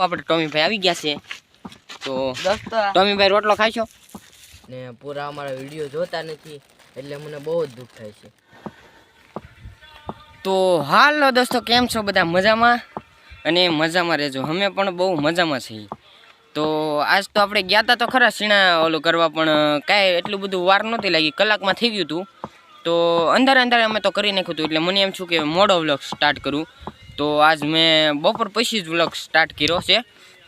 આપણે ટોમીભાઈ આવી ગયા છે. તો ટોમીભાઈ રોટલો ખાશો? ને પૂરા અમારા વીડિયો જોતા નથી એટલે મને બહુ જ દુઃખ થાય છે. તો હાલો દોસ્તો કેમ છો બધા? મજામાં? અને મજામાં રહેજો. અમે પણ બહુ મજામાં છીએ. તો આજ તો આપણે ગયા હતા તો ખરા સીણા ઓલું કરવા પણ કાંઈ એટલું બધું વાર નહોતી લાગી. કલાકમાં થઈ ગયું હતું તો અંદર અંદર અમે તો કરી નાખ્યું હતું એટલે મને એમ છું કે મોડો વ્લોગ સ્ટાર્ટ કરું. તો આજ મેં બપોર પછી જ વ્લોગ સ્ટાર્ટ કર્યો છે.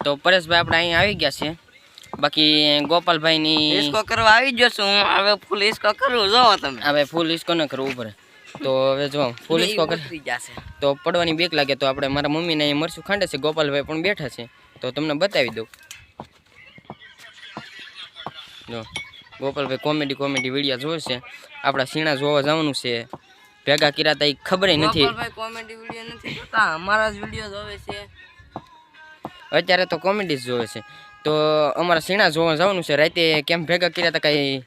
તો પરેશભાઈ આપણે અહીંયા આવી ગયા છે. બાકી ગોપાલભાઈની ઈસકો કરવા આવી ગયો છું. હવે ફૂલ ઈસકો કરું. જોવો તમે. હવે ફૂલ ઈસકો ન કરવું પડે. તો હવે જો ફૂલ ઈસકો કરી. જશે. તો પડવાની બેક લાગે તો આપણે મારા મમ્મીને અહીં મરશું ખાંડે છે. ગોપાલભાઈ પણ બેઠા છે. તો તમને બતાવી દઉં. જો ગોપાલભાઈ કોમેડી કોમેડી વિડીયા જોવે છે. આપણા સીણા જોવા જવાનું છે. ભેગા કર્યા તા ઈ ખબર નથી. કોમેડી વીડિયો નથી જોતા અમારા જ વીડિયો જોવે છે. અત્યારે તો કોમેડી જ જોવે છે. તો અમારા સીણા જોવા જવાનું છે. રાતે કેમ ભેગા કર્યા તા કાંઈ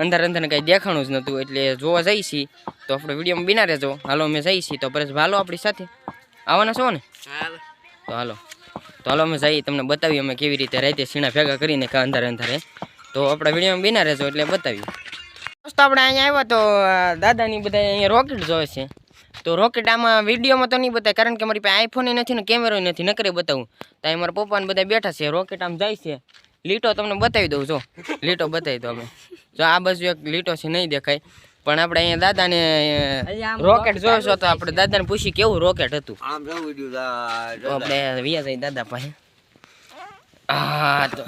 અંધાર અંધાર કાંઈ દેખાણું જ નહોતું એટલે જોવા જઈએ છીએ તો આપણે વિડીયોમાં બિના રહેજો હાલો અમે જઈ છીએ તો પરેશ હાલો આપણી સાથે. આવવાના છો ને? તો હાલો. તો હાલો અમે જઈએ તમને બતાવીએ અમે કેવી રીતે રાતે સીણા ભેગા કરીને કા અંધાર અંધારે. તો આપણા વિડીયોમાં બિના રહેજો એટલે બતાવીએ. દોસ્તો આપણે અહીંયા આવ્યો તો દાદાની બધા અહીંયા રોકેટ જોવે છે. તો રોકેટ આમાં વિડીયોમાં તો નહીં બતાવે કારણ કે મારી પાસે આઈફોન નથી ને કેમેરો નથી નકરે બતાવું. તો અહીં મારા પપ્પાને બધા બેઠા છે રોકેટ આમ જાય છે. લીટો તમને બતાવી દઉં જો. લીટો બતાવી દો અમે. જો આ બાજુ એક લીટો છે નહીં દેખાય. પણ આપણે અહીંયા દાદાને રોકેટ જોયો છો તો આપણે દાદાને પૂછી કેવું રોકેટ હતું. આપણે વિયા દાદા પાસે. હા તો.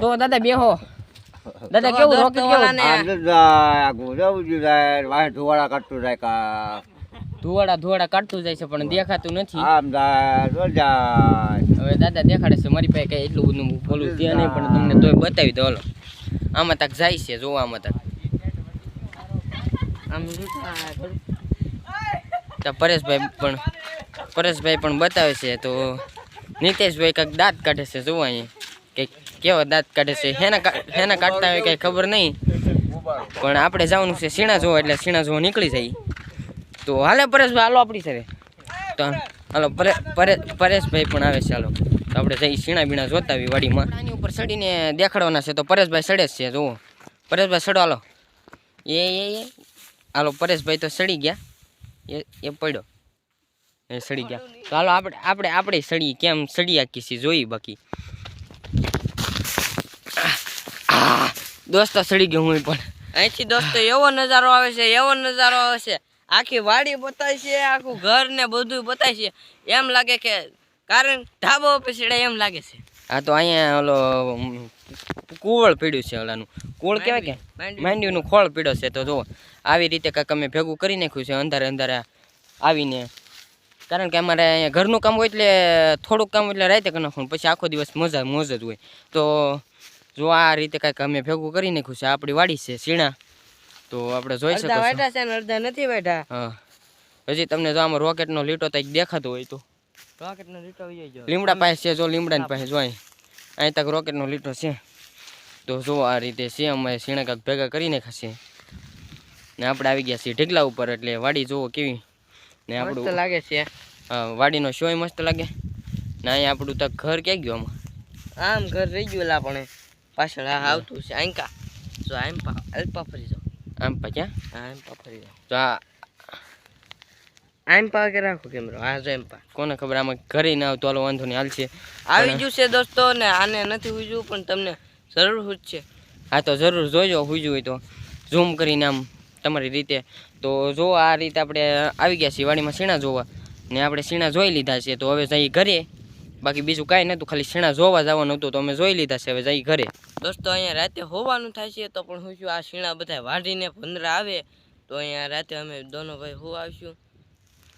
તો દાદા બેહો. દાદા કેવું રોકેટ કેવું? ધુવાડા કાઢતું જાય કા. ધુવાડા ધુવાડા કાઢતું જાય છે પણ દેખાતું નથી. આમ જાય. હવે દાદા દેખાડે છે મારી પાસે કઈ એટલું બધું બોલું ત્યાં નહીં પણ તમને તોય બતાવી દો હલો. આમાં તક જાય છે જોવા આમાં તક. આમ તો પરેશભાઈ પણ પરેશભાઈ પણ બતાવે છે તો નિતેશભાઈ કાંઈક દાંત કાઢે છે જોવા અહીંયા કે કેવા દાંત કાઢે છે? હેના હેના કાઢતા હોય કાંઈ ખબર નહીં. પણ આપણે જવાનું છે સીણા જોવા એટલે સીણા જોવા નીકળી જાય. તો હાલે પરેશભાઈ હાલો આપણી સાથે. તો હાલો પરે પરે પરેશભાઈ પણ આવે છે હાલો. તો આપણે જઈ સીણા બીણા જોતા આવી વાડીમાં. આની ઉપર ચડીને દેખાડવાના છે તો પરેશભાઈ જ છે જુઓ. પરેશભાઈ ચડો હાલો. એ એ એ. હાલો પરેશભાઈ તો ચડી ગયા. એ એ પડ્યો. એ સડી ગયા. તો હાલો આપણે આપણે આપણે સડી કેમ સડી આખી છીએ જોઈ બાકી. દોસ્તો સડી ગયો હું પણ. અહીંથી દોસ્તો એવો નજારો આવે છે એવો નજારો આવે છે. આખી વાડી બતાવી છે આખું ઘર ને બધું બતાવી છે. એમ લાગે કે કારણ ઢાબો પીસડે એમ લાગે છે. આ તો અહીંયા ઓલો કુવળ પીડ્યું છે ઓલાનું કુવળ કહેવાય કે? માંડવી. માંડવીનું ખોળ પીડ્યો છે. તો જુઓ આવી રીતે કાંઈક અમે ભેગું કરી નાખ્યું છે અંધારે અંધારે આવીને. કારણ કે અમારે અહીંયા ઘરનું કામ હોય એટલે થોડુંક કામ એટલે રાતે કરી નાખવાનું પછી આખો દિવસ મજા મોજ જ હોય. તો જો આ રીતે કાંઈક અમે ભેગું કરી નાખ્યું છે આપણી વાડી છે સીણા. તો આપણે જોઈ શકો બેઠા છે. અડધા નથી બેઠા હા. હજી તમને જો આમાં રોકેટનો લીટો તો દેખાતો હોય તો. રોકેટનો લીટો લીમડા પાસે છે જો લીમડાની પાસે જો અહીં. અહીં તક રોકેટનો લીટો છે. તો જો આ રીતે છે અમે સીણા કાંક ભેગા કરી નાખ્યા છે. ને આપણે આવી ગયા છીએ ઢીકલા ઉપર એટલે વાડી જોવો કેવી ને આપણું લાગે છે. વાડીનો શોય મસ્ત લાગે. ને અહીંયા આપણું તો ઘર ક્યાં ગયું આમાં? આમ ઘર રહી ગયું લા પણ પાછળ આવતું છે આંકા જો આમ અલ્પા ફરી જાઓ. આમ પા ક્યાં? આમ પા ફરી જાઓ. તો આ આમ પા કે રાખો કેમેરો? આ જો એમ પા. કોને ખબર? આમાં ઘરે ના આવતું. હાલો વાંધો નહીં હાલ છે. આવી ગયું છે દોસ્તો ને આને નથી ઉજવું પણ તમને જરૂર છે હા તો જરૂર જોઈજો હુજવું હોય તો. ઝૂમ કરીને આમ તમારી રીતે. તો જો આ રીતે આપણે આવી ગયા છીએ વાડીમાં સીણા જોવા. ને આપણે સીણા જોઈ લીધા છે, તો હવે જઈ ઘરે. બાકી બીજું કાંઈ નહોતું ખાલી સીણા જોવા જવાનું હતું, તો અમે જોઈ લીધા છે, હવે જઈ ઘરે. દોસ્તો, અહીંયા રાતે હોવાનું થાય છે, તો પણ હું છું આ શીણા બધા વાઢીને ભંદરા આવે, તો અહીંયા રાતે અમે દોનો ભાઈ હું આવશું.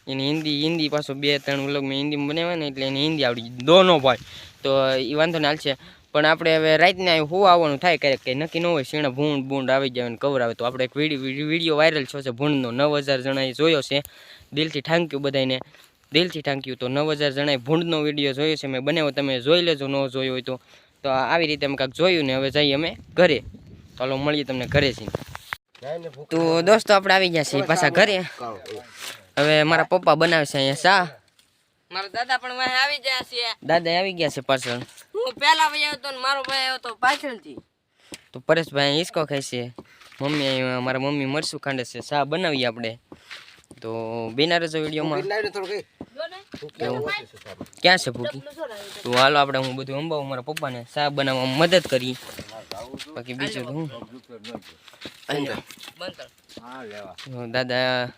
એની હિન્દી હિન્દી પાછો બે ત્રણ વ્લોગ હિન્દીમાં બનાવ્યા ને, એટલે એને હિન્દી આવડી દોનો ભાઈ. તો એ વાંધો ને હાલશે પણ આપણે હવે રાતના હું આવવાનું થાય ક્યારેક કંઈ નક્કી ન હોય સીણા ભૂંડ ભૂંડ આવી જાય અને કવર આવે. તો આપણે એક વીડિયો વીડિયો વાયરલ થયો છે ભૂંડનો. નવ હજાર જણાએ જોયો છે. દિલથી ઠાંક્યું બધાને દિલથી ઠાંક્યું તો નવ હજાર જણાએ ભૂંડનો વીડિયો જોયો છે. મેં બનાવ્યો તમે જોઈ લેજો ન જોયો હોય તો. તો આવી રીતે અમે કાંઈક જોયું ને હવે જઈએ અમે ઘરે. ચાલો મળીએ તમને ઘરે છીએ તો દોસ્તો આપણે આવી ગયા છીએ પાછા ઘરે. હવે મારા પપ્પા બનાવે છે અહીંયા શા મારા દાદા પણ આવી ગયા છે. દાદા આવી ગયા છે પાછળ. હું પહેલા ભાઈ આવ્યો તો ને મારો ભાઈ આવ્યો તો પાછળથી. તો પરેશભાઈ હિસકો ખાય છે. મમ્મી મારા મમ્મી મરસું ખાંડે છે. ચા બનાવીએ આપણે. તો બેના રજો વિડીયોમાં. ક્યાં છે ભૂકી તો હાલો આપણે હું બધું અંબાવું મારા પપ્પાને ચા બનાવવામાં મદદ કરી. બાકી બીજું હું? દાદા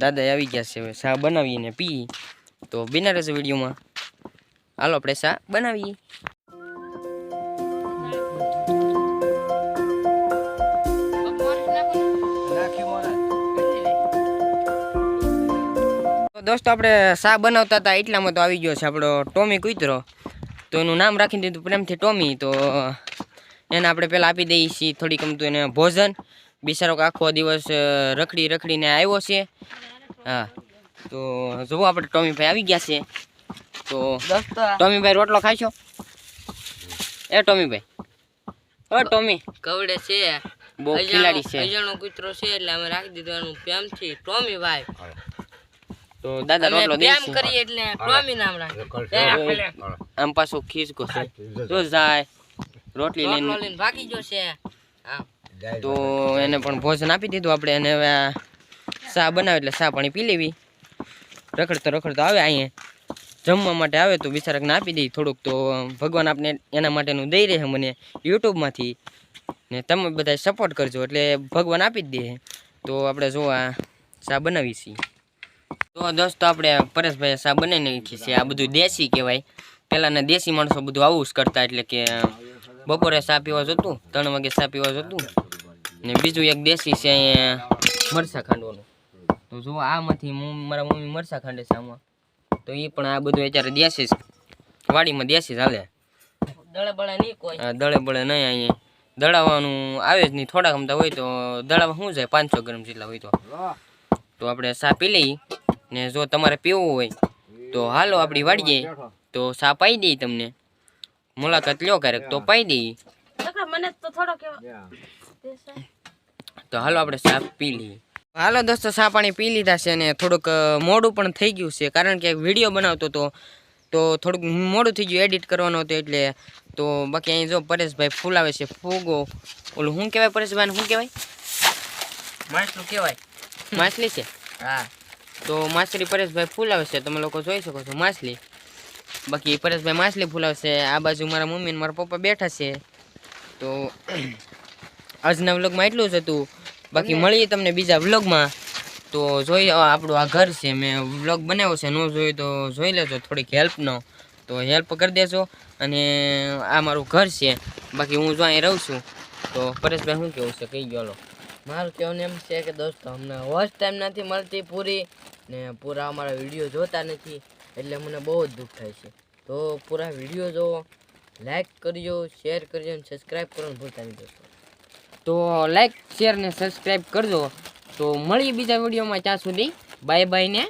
દાદા આવી ગયા છે. હવે ચા બનાવીને પી. તો બેના રજો વિડીયોમાં. હાલો આપણે ચા બનાવીએ દોસ્તો, આપણે શા બનાવતા હતા, એટલામાં તો આવી ગયો છે આપણો ટોમી કૂતરો. તો એનું નામ રાખી દીધું, પ્રેમથી ટોમી. તો એને આપણે પહેલાં આપી દઈએ છીએ થોડીક અમતું એને ભોજન. બિચારો આખો દિવસ રખડી રખડીને આવ્યો છે. હા. તો જુઓ આપણે ટોમી ભાઈ આવી ગયા છે. તો ટોમીભાઈ રોટલો ખાશો એ ટોમીભાઈ. ઓ ટોમી. કવડે છે. બહુ ખિલાડી છે. અજાણો કૂતરો છે એટલે અમે રાખી દીધું એનું પ્રેમથી. ટોમી ભાઈ તો દાદા રોટલો રોટલો પ્રેમ કરી એટલે ટોમી નામ રાખી. આમ પાછું ખીસકો છે. તો જાય. રોટલી લઈને ભાગી ગયો છે. હા. તો એને પણ ભોજન આપી દીધું આપણે. અને હવે સા ચા બનાવે એટલે ચા પાણી પી લેવી. રખડતો રખડતો આવે અહીંયા. જમવા માટે આવે તો બિચારાકને આપી દઈ થોડુંક તો ભગવાન આપને એના માટેનું દઈ રહે મને યુટ્યુબમાંથી. ને તમે બધા સપોર્ટ કરજો, એટલે ભગવાન આપી જ દે. તો આપણે જો આ ચા બનાવી છીએ. તો દોસ્તો આપણે પરેશભાઈ ચા બનાવી નાખી છે, આ બધું દેશી કહેવાય. પહેલાંના દેશી માણસો બધું આવું જ કરતા એટલે કે બપોરે ચા પીવા જતું, ત્રણ વાગે ચા પીવા જતું. ને બીજું એક દેશી છે અહીંયા મરસા ખાંડવાનું. તો જો આમાંથી મારા મમ્મી મરસા ખાંડે છે આમાં. તો એ પણ આ બધું અત્યારે દેશી વાડીમાં દેશી હાલે. દળે બળે નહીં કોઈ. દળે બળે નહીં અહીંયા. દળાવવાનું આવે જ નહીં. થોડા ગમતા હોય તો દળાવવા શું જાય? પાંચસો ગ્રામ જેટલા હોય તો. તો આપણે સા પી લઈએ ને જો તમારે પીવું હોય તો હાલો આપણી વાડીએ તો સા પાઈ દઈએ તમને. મુલાકાત લ્યો ક્યારેક તો પાઈ દઈએ મને તો હાલો આપણે સાપ પી લઈએ. હાલો દોસ્તો સા પાણી પી લીધા છે અને થોડુંક મોડું પણ થઈ ગયું છે. કારણ કે વીડિયો બનાવતો હતો તો થોડુંક મોડું થઈ ગયું એડિટ કરવાનો હતો એટલે તો બાકી અહીં જો પરેશભાઈ ફૂલાવે છે ફૂગો. ઓલું શું કહેવાય પરેશભાઈ શું કહેવાય? માછલું કહેવાય. માછલી છે? હા. તો માછલી પરેશભાઈ ફૂલાવે છે તમે લોકો જોઈ શકો છો માછલી. બાકી પરેશભાઈ માછલી ફૂલાવશે આ બાજુ મારા મમ્મી અને મારા પપ્પા બેઠા છે. તો આજના વ્લોગમાં એટલું જ હતું. બાકી મળીએ તમને બીજા વ્લોગમાં. તો જોઈ આપણું આ ઘર છે મેં વ્લોગ બનાવ્યો છે ન જોયું તો જોઈ લેજો થોડીક હેલ્પનો. તો હેલ્પ કરી દેજો અને આ મારું ઘર છે. બાકી હું જો અહીં રહું છું. તો પરેશભાઈ શું કેવું છે? કહી ગયો મારું કહેવાનું એમ છે કે દોસ્તો અમને વોચ ટાઈમ નથી મળતી પૂરી ને પૂરા અમારા વીડિયો જોતા નથી એટલે મને બહુ જ દુઃખ થાય છે. તો પૂરા વીડિયો જોવો લાઈક કરજો શેર કરજો અને સબસ્ક્રાઈબ કરવાનું ભૂલતા નહીં દોસ્તો. તો લાઈક શેર ને સબસ્ક્રાઈબ કરજો. તો મળીએ બીજા વિડીયોમાં ત્યાં સુધી બાય બાય ને.